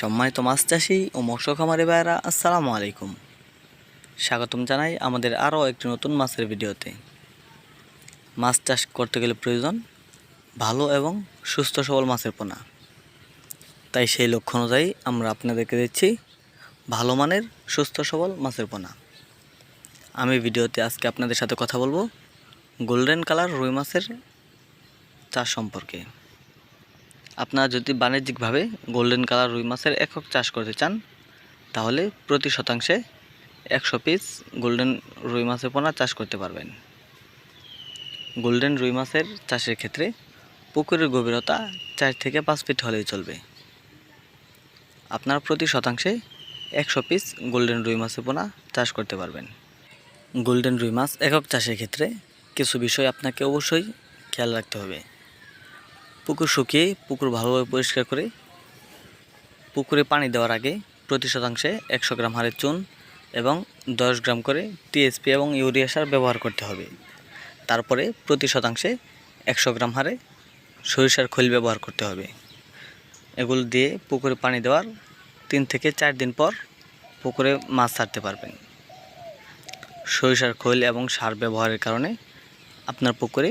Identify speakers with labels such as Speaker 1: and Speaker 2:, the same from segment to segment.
Speaker 1: সম্মানিত মাছ চাষি ও মৎস্য খামারি ভাইয়েরা, আসসালামু আলাইকুম। স্বাগতম জানাই আমাদের আরও একটি নতুন মাছের ভিডিওতে। মাছ চাষ করতে গেলে প্রয়োজন ভালো এবং সুস্থ সবল মাছের পোনা। তাই সেই লক্ষ্য অনুযায়ী আমরা আপনাদেরকে দিচ্ছি ভালো মানের সুস্থ সবল মাছের পোনা। আমি ভিডিওতে আজকে আপনাদের সাথে কথা বলব গোল্ডেন কালার রুই মাছের চাষ সম্পর্কে। আপনারা যদি বাণিজ্যিকভাবে গোল্ডেন কালার রুই মাছের একক চাষ করতে চান, তাহলে প্রতি শতাংশে একশো পিস গোল্ডেন রুই মাছের পোনা চাষ করতে পারবেন। গোল্ডেন রুই মাছের চাষের ক্ষেত্রে পুকুরের গভীরতা চার থেকে পাঁচ ফিট হলেই চলবে। আপনার প্রতি শতাংশে একশো পিস গোল্ডেন রুই মাছের পোনা চাষ করতে পারবেন। গোল্ডেন রুই মাছ একক চাষের ক্ষেত্রে কিছু বিষয় আপনাকে অবশ্যই খেয়াল রাখতে হবে। পুকুর শুকিয়ে পুকুর ভালোভাবে পরিষ্কার করে পুকুরে পানি দেওয়ার আগে প্রতি শতাংশে একশো গ্রাম হারে চুন এবং দশ গ্রাম করে টিএসপি এবং ইউরিয়া সার ব্যবহার করতে হবে। তারপরে প্রতি শতাংশে একশো গ্রাম হারে সরিষার খৈল ব্যবহার করতে হবে। এগুলো দিয়ে পুকুরে পানি দেওয়ার তিন থেকে চার দিন পর পুকুরে মাছ ছাড়তে পারবেন। সরিষার খৈল এবং সার ব্যবহারের কারণে আপনার পুকুরে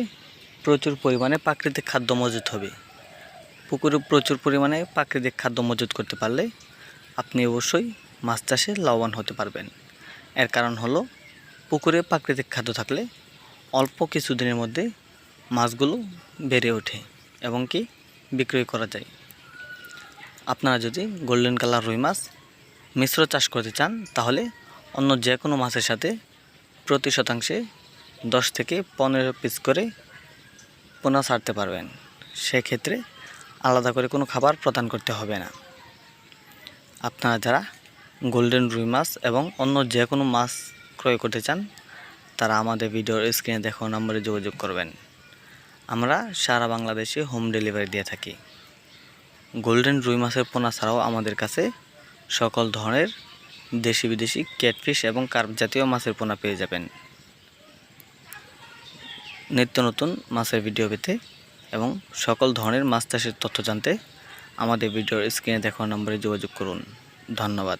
Speaker 1: প্রচুর পরিমাণে প্রাকৃতিক খাদ্য মজুত হবে। পুকুরে প্রচুর পরিমাণে প্রাকৃতিক খাদ্য মজুত করতে পারলে আপনি অবশ্যই মাছ চাষে লাভবান হতে পারবেন। এর কারণ হলো, পুকুরে প্রাকৃতিক খাদ্য থাকলে অল্প কিছু দিনের মধ্যে মাছগুলো বেড়ে ওঠে এবং কি বিক্রয় করা যায়। আপনারা যদি গোল্ডেন কালার রুই মাছ মিশ্র চাষ করতে চান, তাহলে অন্য যে কোনো মাছের সাথে প্রতি শতাংশে দশ থেকে পনেরো পিস করে পোনা ছাড়তে পারবেন। সেক্ষেত্রে আলাদা করে কোনো খাবার প্রদান করতে হবে না। আপনারা যারা গোল্ডেন রুই মাছ এবং অন্য যে কোনো মাছ ক্রয় করতে চান, তারা আমাদের ভিডিওর স্ক্রিনে দেখানো নম্বরে যোগাযোগ করবেন। আমরা সারা বাংলাদেশে হোম ডেলিভারি দিয়ে থাকি। গোল্ডেন রুই মাছের পোনা ছাড়াও আমাদের কাছে সকল ধরনের দেশি বিদেশি ক্যাটফিশ এবং কার্প জাতীয় মাছের পোনা পেয়ে যাবেন। নিত্য নতুন মাছের ভিডিও পেতে এবং সকল ধরনের মাছ চাষের তথ্য জানতে আমাদের ভিডিওর স্ক্রিনে দেখানো নম্বরে যোগাযোগ করুন। ধন্যবাদ।